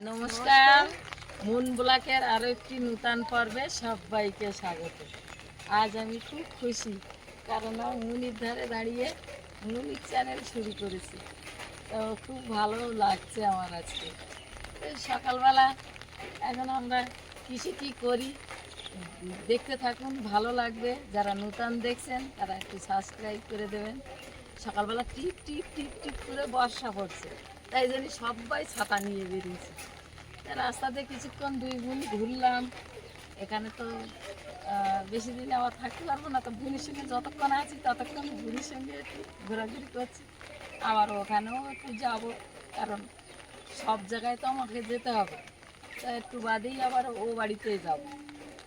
নমস্কার। মুন ব্লকের আরও একটি নূতন পর্বে সবাইকে স্বাগত। আজ আমি খুব খুশি, কারণ মুনির ধারে দাঁড়িয়ে মুনির চ্যানেল শুরু করেছি। তো খুব ভালো লাগছে আমার আজকে। সকালবেলা এখন আমরা কৃষি কী করি, দেখতে থাকুন, ভালো লাগবে। যারা নূতন দেখছেন, তারা একটু সাবস্ক্রাইব করে দেবেন। সকালবেলা টিপ টিপ টিপ টিপ করে বর্ষা পড়ছে। তাই জন্য সবাই ছাতা নিয়ে বেরিয়েছে। রাস্তাতে কিছুক্ষণ দুই বোন ঘুরলাম। এখানে তো বেশি দিন আবার থাকতে পারব না, তো বোনের সঙ্গে যতক্ষণ আছি ততক্ষণ বোনের সঙ্গে একটু ঘোরাঘুরি করছি। আবার ওখানেও একটু যাব, কারণ সব জায়গায় তো আমাকে যেতে হবে। তা একটু বাদেই আবার ও বাড়িতে যাব।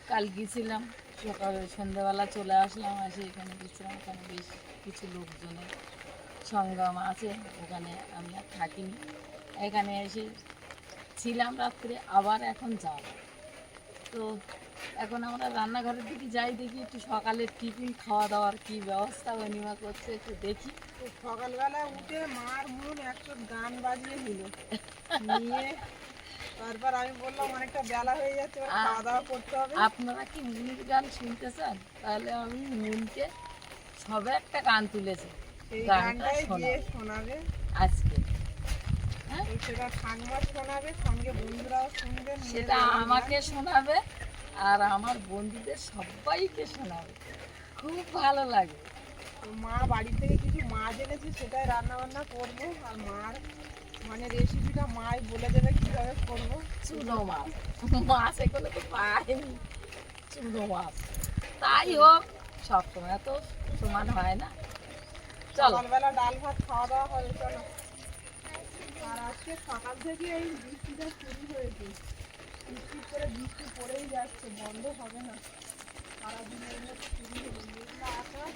কাল গিয়েছিলাম, সকাল সন্ধ্যাবেলা চলে আসলাম আসে এখানে গেছিলাম ওখানে বেশ কিছু লোকজনের সঙ্গম আছে ওখানে আমি আর থাকিনি। এখানে এসে ছিলাম রাত্রে আবার এখন যাব। তো এখন আমরা রান্নাঘরের দিকে যাই দেখি একটু সকালের টিফিন খাওয়া দাওয়ার কি ব্যবস্থা অনিমা করছে একটু দেখি। সকালবেলা উঠে মার মন একশো গান বাজিয়ে নিল নিয়ে তারপর আমি বললাম অনেকটা বেলা হয়ে যাচ্ছে খাওয়া দাওয়া করতে হবে। আপনারা কি মুনির গান শুনতে চান? তাহলে আমি মুনকে সবে একটা গান তুলেছি। গানটা গানটাই শোনাও। শোনাবে। আজকে। হ্যাঁ? সেটা ঠাকুমার শোনাবে সঙ্গে বন্ধুরাও শুনবে সেটা আমাকে শোনাবে আর আমার বন্ধুদের সবাইকে শোনাবে। খুব ভালো লাগে। মা বাড়ি থেকে কিছু মাছ এনেছে সেটাই রান্না বান্না করব। আর মার মানে রেসিপিটা মাই বলে দেবে কীভাবে করব। চুনো মাছ। মাছ এগুলো তো পাইনি। চুনো মাছ। তাই হোক সবসময় তো সমান হয় না। সকালবেলা ডাল ভাত খাওয়া দাওয়া হবে চলো আর আজকে সকাল থেকে এই বৃষ্টিটা শুরু হয়েছে। বৃষ্টি করে বৃষ্টি পড়েই যাচ্ছে, বন্ধ হবে না। সারাদিনের মধ্যে শুরু হবে মেঘলা আকাশ।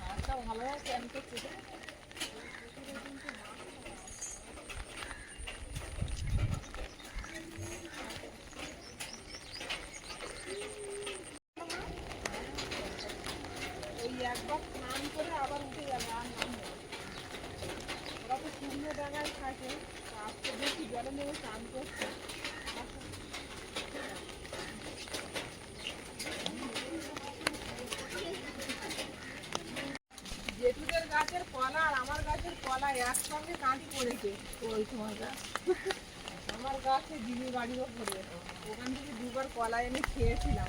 মাছটা ভালো আছে, আমি তো চেটে ওই একবার স্নান করে আবার উঠে যাবে আর নামবে না। ওরা তো শুকনো জায়গায় থাকে তো আজকে দেখি জলে নেমে স্নান করছে জেঠুদের গাছের কলা আর আমার গাছের একসঙ্গে কাঁদি পড়েছে ওই সময়টা। আমার গাছে ওপরে ওখান থেকে দুবার কলা এনে খেয়েছিলাম।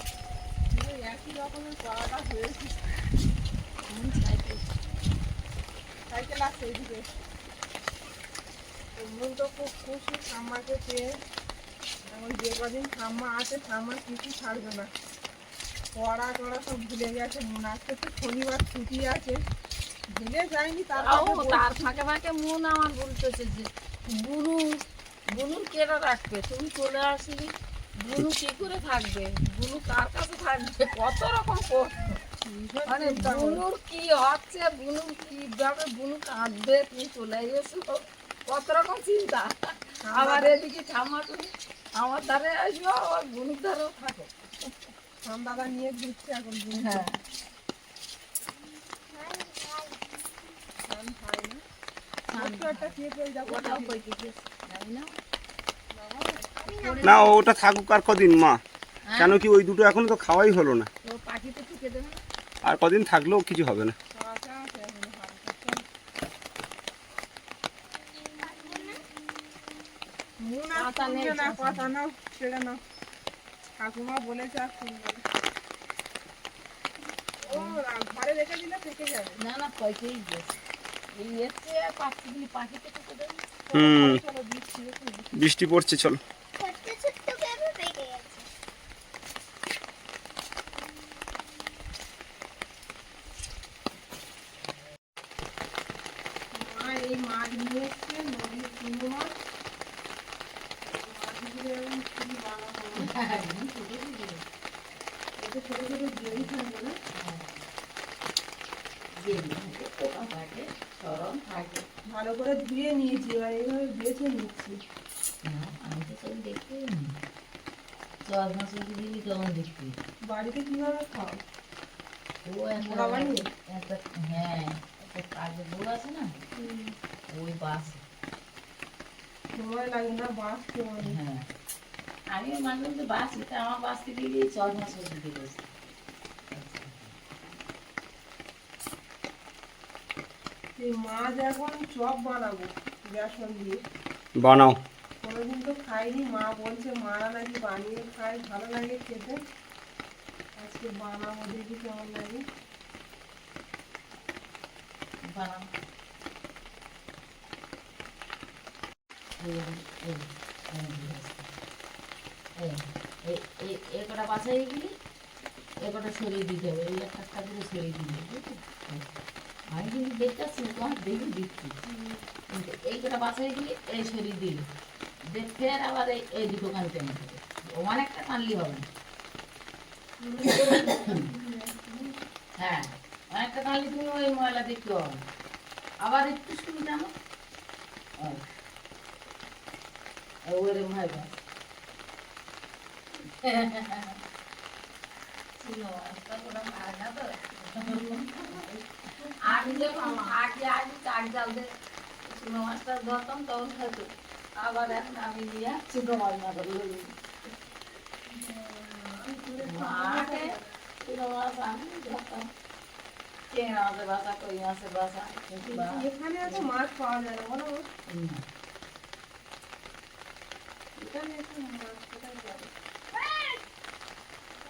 কিন্তু একই রকমের কলাটা হয়েছে। সাইকেল সাইকেল আসছে এইদিকে খুব খুশি ঠাম্মাকে পেয়ে। এখন যে কদিন ঠাম্মা আছে কিছু ছাড়বে না। পড়া টড়া সব ভুলে গেছে মনে আজকে তো শনিবার ছুটি আছে। ভুলে যায়নি তার ও কথা বলছি। তার ফাঁকে ফাঁকে মন আমার বলতেছে যে বুনু বুনু কেটে রাখবে তুমি চলে আসলি বুনু কি করে থাকবে? বুনু কার কাছে থাকবে? কত রকম মানে চিন্তা বুনুর কি হচ্ছে বুনুর কীভাবে বুনু কাঁদবে তুমি চলে এসো। কত রকম চিন্তা। আবার এদিকে ঠাম্মা তুমি আমার ধারে আসব আবার বুনুর ধারেও থাকো। ঠাম নিয়ে ঘুরছে এখন হ্যাঁ ঠাম খায় না ছোট্ট একটা খেয়ে পেয়ে যাব ওটাও কইতে গেছে জানি না, ওটা থাকুক আর কদিন, মা? কেন কি ওই দুটো এখনও তো খাওয়াই হলো না। আর কদিন থাকলেও কিছু হবে না। ঠাকুমা বলেছে না না, পয়সাই গেছে। বৃষ্টি পড়ছে চলো। ছোট ছোট জড়ি থাকবে না? পোকা থাকে সরম থাকে ভালো করে ধুয়ে নিয়েছি এবার এইভাবে বেছে নিচ্ছি। আমি তো সব দেখতে জল মাছের দিদি কেমন দেখতে। বাড়িতে কীভাবে খাও? ও একটা মোড়া বানিয়ে? একটা হ্যাঁ একটা কাজের বউ আছে না? ওই বাস। সময় লাগে না অনেক হ্যাঁ। আমি মানলাম যে বাঁচি তা আমার বাঁচতে গিয়ে ছ মাস দিতে এই মাছ এখন চপ বানাবো বেসন দিয়ে। বানাও। কোনোদিন তো খাইনি মা বলছে মারা নাকি বানিয়ে খায় ভালো লাগে খেতে। আজকে বানাবো দেখি কেমন লাগে। বানাবো এই বাছাই গেলি এ কটা সরিয়ে দিতে হবে এই একটা একটা করে সরিয়ে দিতে হবে আমি কিন্তু দেখতেছি তোমার দেখি দিচ্ছি। এই কটা বাছাই গেলি এই সরিয়ে দিলি। দেখ, ফের আবার এই এই দুটো কান টেনে দেবে অনেকটা কানলি হবে। না হ্যাঁ অনেকটা কানলি তুমি ওই ময়লা দেখতে হবে। না। আবার একটু শুনি জানো? ওরে ভাই বাস আগে যখন আগে আগে চাক জাল দিয়ে চুনো মাছটা ধরতাম তখন খাইতো আবার এখন আমি নিয়ে চুনো মাছ না ধরলে মাঠে চুনো মাছ আমি ধরতাম চেংড়া মাছের বাসা কই মাছের বাসা কিংবা এখানে এত মাছ পাওয়া যায় না বলো হুম, এখানে এত মাছ কোথায় পাবে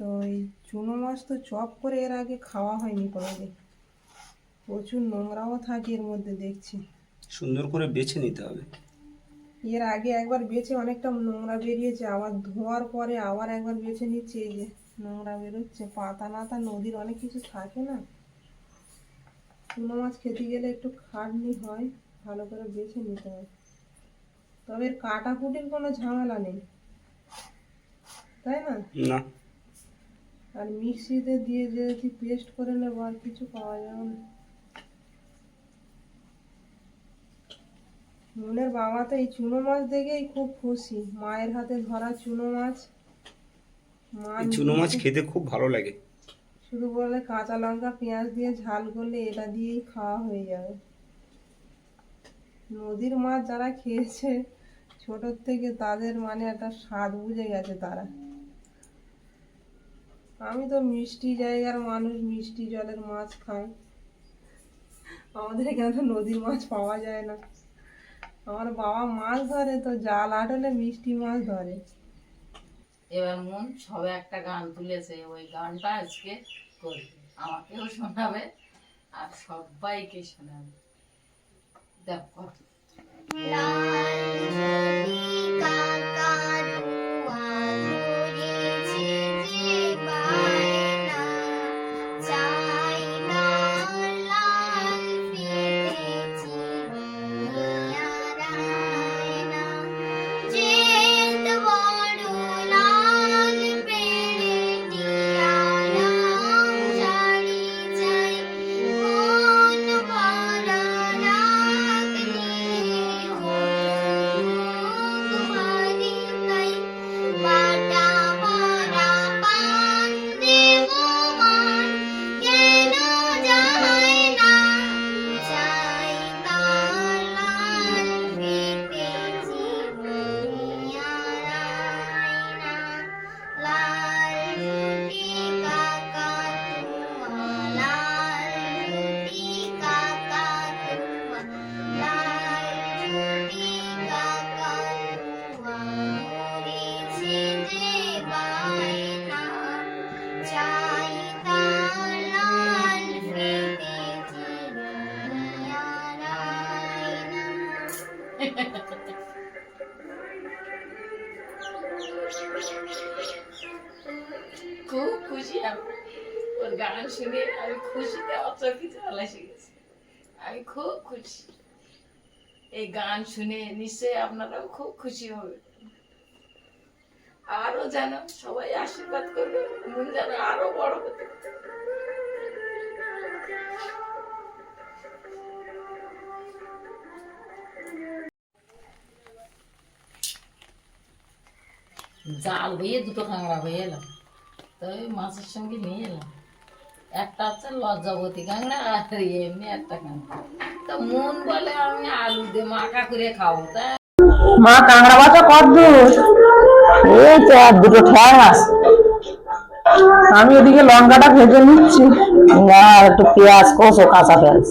তো এই চুনো মাছ তো চপ করে এর আগে খাওয়া হয়নি কোনোদিন প্রচুর নোংরাও থাকে এর মধ্যে দেখছি। সুন্দর করে বেছে নিতে হবে। এর আগে একবার বেছে অনেকটা নোংরা বেরিয়েছে আবার ধোয়ার পরে আবার একবার বেছে নিচ্ছে এই যে নোংরা বেরোচ্ছে পাতা নাতা নদীর অনেক কিছু থাকে না। চুনো মাছ খেতে গেলে একটু খাটনি হয় ভালো করে বেছে নিতে হয়। তবে এর কাটা কাটাকুটির কোনো ঝামেলা নেই। তাই না? না। আর মিক্সিতে দিয়ে যদি পেস্ট করে নেব আর কিছু পাওয়া যাবে না। মনের বাবা তো এই চুনো মাছ দেখেই খুব খুশি। মায়ের হাতে ধরা চুনো মাছ। চুনো মাছ খেতে খুব ভালো লাগে। শুধু বলে কাঁচা লঙ্কা পেঁয়াজ দিয়ে ঝাল করলে এটা দিয়েই খাওয়া হয়ে যাবে। নদীর মাছ যারা খেয়েছে ছোটোর থেকে তাদের মানে একটা স্বাদ বুঝে গেছে তারা। আমি তো মিষ্টি জায়গার মানুষ মিষ্টি জলের মাছ খাই। আমাদের এখানে তো নদীর মাছ পাওয়া যায় না। আমার বাবা মাছ ধরে তো জাল আটলে মিষ্টি মাছ ধরে। এবার মন সবে একটা গান তুলেছে ওই গানটা আজকে করবে আমাকেও শোনাবে আর সবাইকে শোনাবে। দেখো। খুব খুশি। এই গান শুনে নিশ্চয়ই আপনারাও খুব খুশি হবে আরও যেন সবাই আশীর্বাদ করবে, মন যেন আরও বড় হতে জাল বইয়ে দুটো কাঁকড়া বইয়ে এলাম। তো মাছের সঙ্গে নিয়ে এলাম। একটা হচ্ছে লজ্জাবতী কাঁকড়া আর এমনি একটা কাঁকড়া তো মন বলে আমি আলু দিয়ে মাখা করে খাব তা মা কাঁকড়া বাচ্চা কত দূর এই তো আর দুটো ঠ্যাং আছে আমি এদিকে লঙ্কাটা ভেজে নিচ্ছি। না একটু পেঁয়াজ কষো কাঁচা পেঁয়াজ।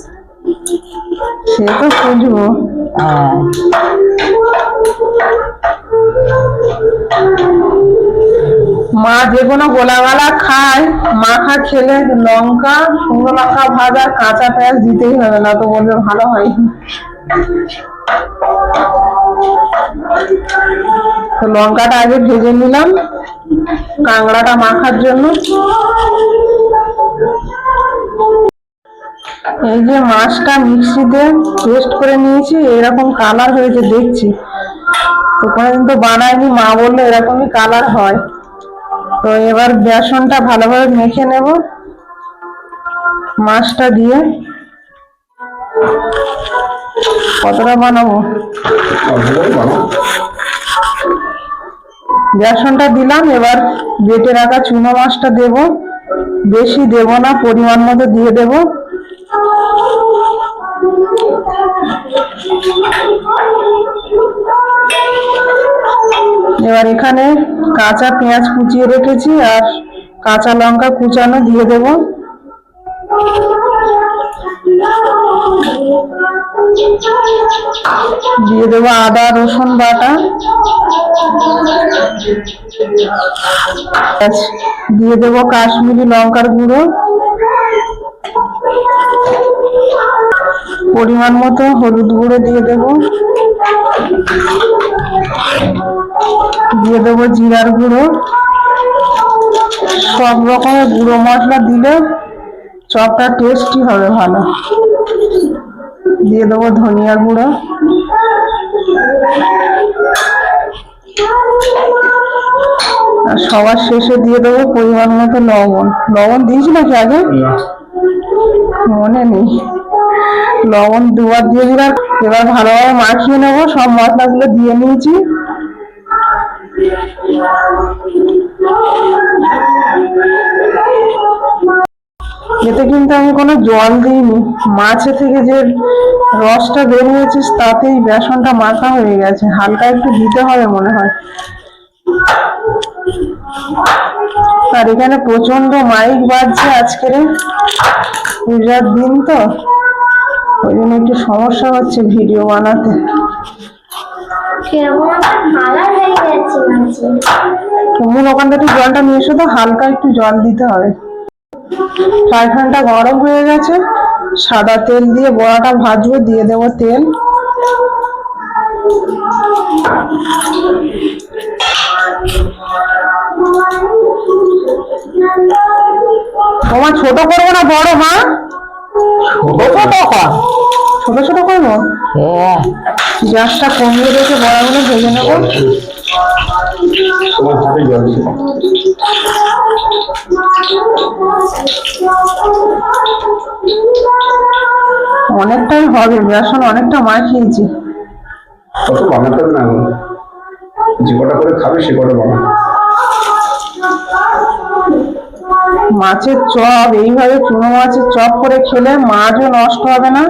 সে তো খুঁজবো। হ্যাঁ। মা যে কোনো গোলাগালা খায়, মাখা খেলে লঙ্কা, শুকনো লঙ্কা ভাজা, কাঁচা পেঁয়াজ দিতেই হবে, না তো বলবে ভালো হয় তো লঙ্কাটা আগে ভেজে নিলাম, কাঁকড়াটা মাখার জন্য। এই যে মাছটা মিক্সিতে পেস্ট করে নিয়েছি, এরকম কালার হয়েছে, দেখছি। তো কোনোদিন তো বানায়নি, মা বলল এরকমই কালার হয়। তো এবার বেসনটা ভালোভাবে মেখে নেব। মাছটা দিয়ে কতটা বানাবো? বেসনটা দিলাম, এবার বেটে রাখা চুনো মাছটা দেব। বেশি দেব না, পরিমাণ মতো দিয়ে দেব। এবার এখানে কাঁচা পেঁয়াজ কুচিয়ে রেখেছি আর কাঁচা লঙ্কা কুচানো দিয়ে দেব। দিয়ে দেবো আদা, রসুন বাটা। দিয়ে দেবো কাশ্মীরি লঙ্কার গুঁড়ো। পরিমাণ মতো হলুদ গুঁড়ো দিয়ে দেবো। দিয়ে দেবো জিরার গুঁড়ো। সব রকমের গুঁড়ো মশলা দিলে চপটা টেস্টি হবে ভালো। দিয়ে দেবো ধনিয়া গুঁড়ো। আর সবার শেষে দিয়ে দেবো পরিমাণ মতো লবণ। লবণ দিয়েছি নাকি আগে? মনে নেই। লবণ দুবার দিয়ে দিলাম। এবার ভালোভাবে মাখিয়ে নেব। সব মশলাগুলো দিয়ে নিয়েছি। এতে কিন্তু আমি কোনো জল দিইনি। মাছে থেকে যে রসটা বেরিয়েছে, তাতেই বেসনটা মাখা হয়ে গেছে। হালকা একটু দিতে হবে মনে হয়। আর এখানে প্রচণ্ড মাইক বাজছে আজকের। পূজার দিন তো। ওই জন্য একটু সমস্যা হচ্ছে ভিডিও বানাতে। কীরকম একটা কালার হয়ে তুমি ওখান থেকে জলটা নিয়ে এসো তো হালকা একটু জল দিতে হবে। ফ্রাই প্যানটা গরম হয়ে গেছে সাদা তেল দিয়ে বড়াটা ভাজবো দিয়ে দেবো তেল। তোমার ছোট করব না বড় মা ছোট ছোট কর ছোট ছোট করব? হ্যাঁ। গ্যাসটা কমিয়ে রেখে বড়াগুলো ভেজে নেব। অনেকটাই হবে বেসন অনেকটা মাখিয়েছি কত বানাতে না। যে কটা করে খাবে সে কটা বানা মাছের চপ এইভাবে চুনো মাছের চপ করে খেলে মাছও নষ্ট হবে না।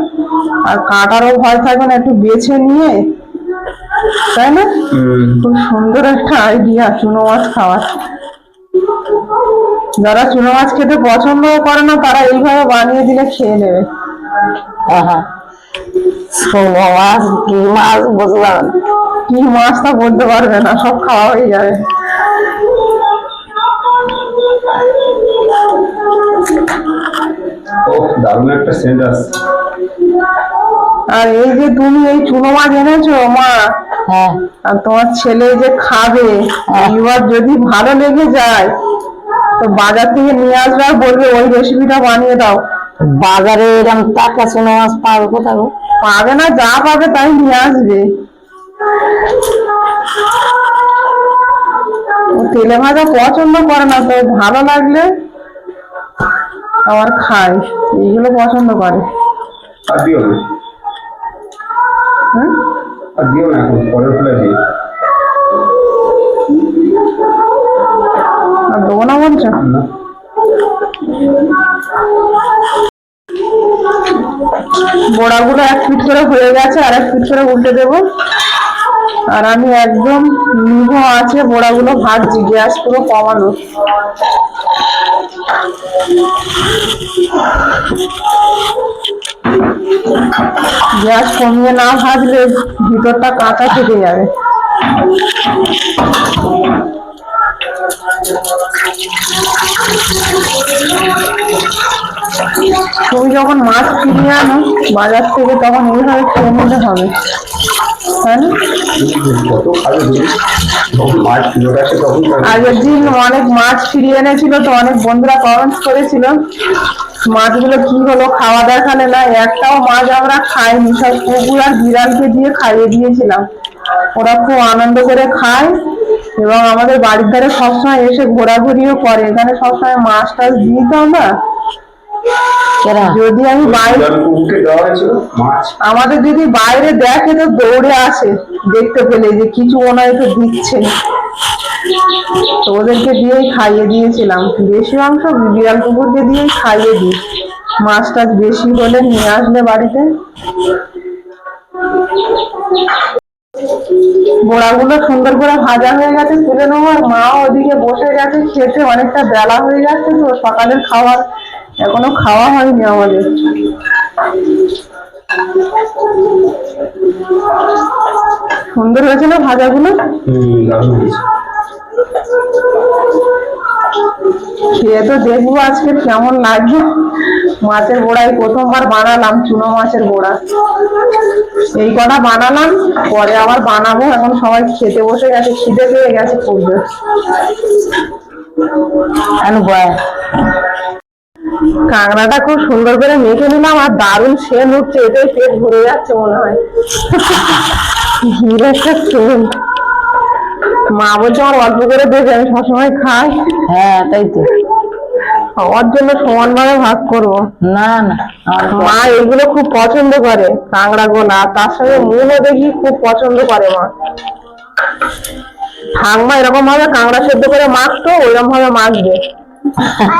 আর কাটারও ভয় থাকবে না একটু বেছে নিয়ে তাই না? খুব সুন্দর একটা আইডিয়া চুনো মাছ খাওয়ার। যারা চুনো মাছ খেতে পছন্দও করে না তারা এইভাবে বানিয়ে দিলে খেয়ে নেবে। শোনো মাছ কি মাছ বুঝলাম। কি মাছ তা বলতে পারবে না সব খাওয়া হয়ে যাবে। ও একটা সেন্ট আসছে আর এই যে তুমি এই চুনো মাছ এনেছো মা? হ্যাঁ। আর তোমার ছেলে যে খাবে এবার যদি ভালো লেগে যায় তো বাজার থেকে নিয়ে আসবে আর বলবে ওই রেসিপিটা বানিয়ে দাও। বাজারে এরকম টাকা শোনো মাছ পাবে কোথাও পাবে না যা পাবে তাই নিয়ে আসবে। তেলে ভাজা পছন্দ করে না তো ভালো লাগলে আবার খায় এইগুলো পছন্দ করে। আর হ্যাঁ? দেবো না বলছো? বড়াগুলো এক ফিট করে হয়ে গেছে আর এক ফিট করে উল্টে দেবো। আর আমি একদম নিভো আছে বড়াগুলো ভাজছি গ্যাস পুরো কমানো। গ্যাস কমিয়ে না ভাজলে ভিতরটা কাঁচা থেকে যাবে। তুমি যখন মাছ কিনে আনো, বাজার থেকে তখন এইভাবে নিতে হবে। তাই না? আগের দিন অনেক মাছ ফিরিয়ে এনেছিল তো অনেক বন্ধুরা কমেন্ট করেছিল। মাছগুলো কি হলো খাওয়া দেখালে না একটাও মাছ আমরা খাইনি সব কুকুর আর বিড়ালকে দিয়ে খাইয়ে দিয়েছিলাম। ওরা খুব আনন্দ করে খায় এবং আমাদের বাড়ির ধারে সবসময় এসে ঘোরাঘুরিও করে। এখানে সবসময় মাছ টাছ দিই তো আমরা। যদি আমি বাইরে আমাদের যদি বাইরে দেখে তো দৌড়ে আসে দেখতে পেলে যে কিছু ওনায় তো দিচ্ছে তো ওদেরকে দিয়েই খাইয়ে দিয়েছিলাম। বেশি অংশ বিড়াল কুকুরকে দিয়েই খাইয়ে দিই। মাছ টাছ বেশি হলে নিয়ে আসলে বাড়িতে। বড়াগুলো সুন্দর করে ভাজা হয়ে গেছে তুলে নেব। আর মা ওদিকে বসে গেছে খেতে অনেকটা বেলা হয়ে যাচ্ছে তো সকালের খাবার এখনও খাওয়া হয়নি আমাদের। সুন্দর হয়েছে না ভাজাগুলো? খেয়ে তো দেখব আজকে কেমন লাগবে মাছের গোড়াই প্রথমবার বানালাম চুনো মাছের গোড়া এই কটা বানালাম পরে আবার বানাবো। এখন সবাই খেতে বসে গেছে খিদে পেয়ে গেছে খুব জোর। এখন বয় কাঁকড়াটা খুব সুন্দর করে মেখে নিলাম আর দারুণ সেন উঠছে এটাই পেট ভরে যাচ্ছে মনে হয়। ঘির একটা সেন মা বলছে আমার অল্প করে দেবে আমি সবসময় খাই। হ্যাঁ তাই তো। সবার জন্য সমানভাবে ভাগ করব। না না মা এগুলো খুব পছন্দ করে কাঁকড়া গোলা তার সঙ্গে মুলও দেখি খুব পছন্দ করে মা। ঠাকমা এরকম ভাবে কাঁকড়া সেদ্ধ করে মাখতো ওইরকম ভাবে মাখবে।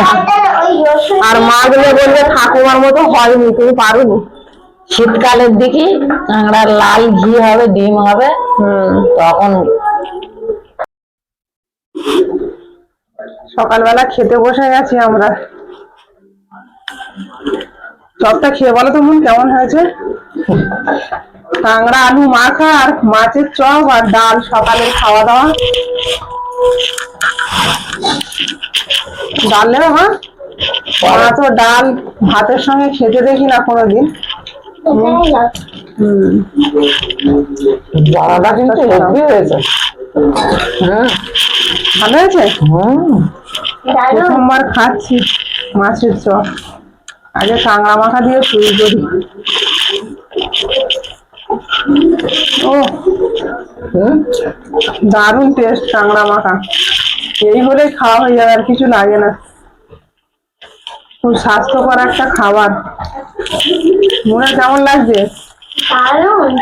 আর আর মাখলে বলবে ঠাকুমার মতো হয়নি তুমি পারোনি। শীতকালের দিকে কাঁকড়ার লাল ঘি হবে ডিম হবে তখন সকালবেলা খেতে বসে গেছি আমরা। চপটা খেয়ে বলো তো মন কেমন হয়েছে? কাঁকড়া আলু মাখা আর মাছের চপ আর ডাল সকালের খাওয়া দাওয়া। ডাল নেবে মা মা তো ডাল ভাতের সঙ্গে খেতে দেখি না কোনোদিন। বড়াটা কিন্তু হেভি হয়েছে। হুম ভালো হয়েছে? প্রথমবার খাচ্ছি মাছের চপ। আগে কাঁকড়া মাখা দিয়ে শুরু করি। ও হুম? দারুণ টেস্ট কাঁকড়া মাখা। এই হলেই খাওয়া হয়ে যাবে আর কিছু লাগে না। খুব স্বাস্থ্যকর একটা খাবার। মনে কেমন লাগছে? দারুণ।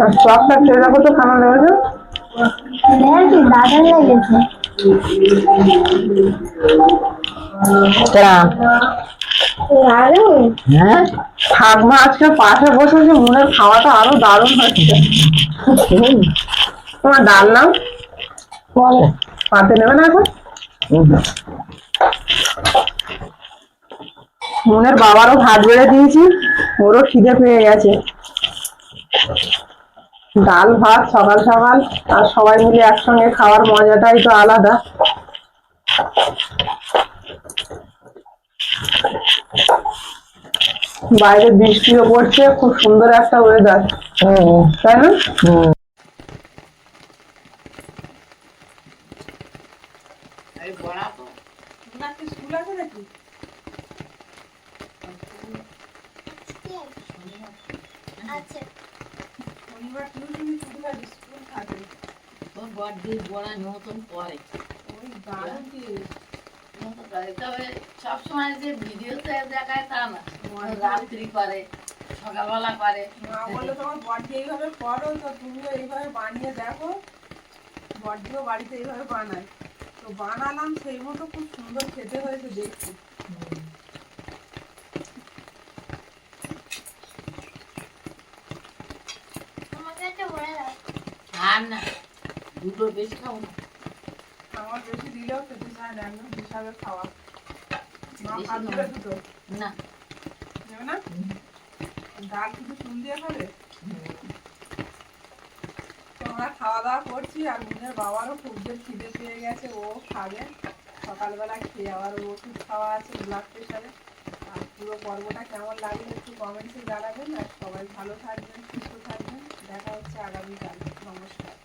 আর চপটা খেয়ে দেখো তো লেগেছে। লেগেছে। হ্যাঁ? ঠাকমা আজকে পাশে বসেছে মনের খাওয়াটা আরও দারুণ হচ্ছে তোমার ডাল নাও। পাতে নেবে না এখন? মনের বাবারও ভাত বেড়ে দিয়েছি ওরও খিদে পেয়ে গেছে। ডাল ভাত সকাল সকাল আর সবাই মিলে একসঙ্গে খাওয়ার মজাটাই তো আলাদা। বাইরে বৃষ্টিও পড়ছে খুব সুন্দর একটা ওয়েদার তাই না? বড়া পরে। ওই দারুণ করে। তবে সবসময় যে ভিডিওতে দেখায় তা না। রাত্রি করে সকালবেলা করে। মা বলল তোমার বডি এইভাবে করো তো তুমিও এইভাবে বানিয়ে দেখো। বডিও বাড়িতে এইভাবে বানায়। তো বানালাম সেই মতো খুব সুন্দর খেতে হয়েছে দেখছি আর না দুটো বেশি খাও না। বেশি দিলেও খেতে চায় না একদম হিসাবে খাওয়া না না ডাল শুধু চুল দিয়ে খাবে আমরা খাওয়া দাওয়া করছি আর মুনের বাবারও খুব যে খিদে পেয়ে গেছে ও খাবে সকালবেলা খেয়ে আবার ওষুধ খাওয়া আছে ব্লাড প্রেশারে আর পুরো পর্বটা কেমন লাগল একটু কমেন্টসে জানাবেন আর সবাই ভালো থাকবেন সুস্থ থাকবেন দেখা হচ্ছে আগামীকাল নমস্কার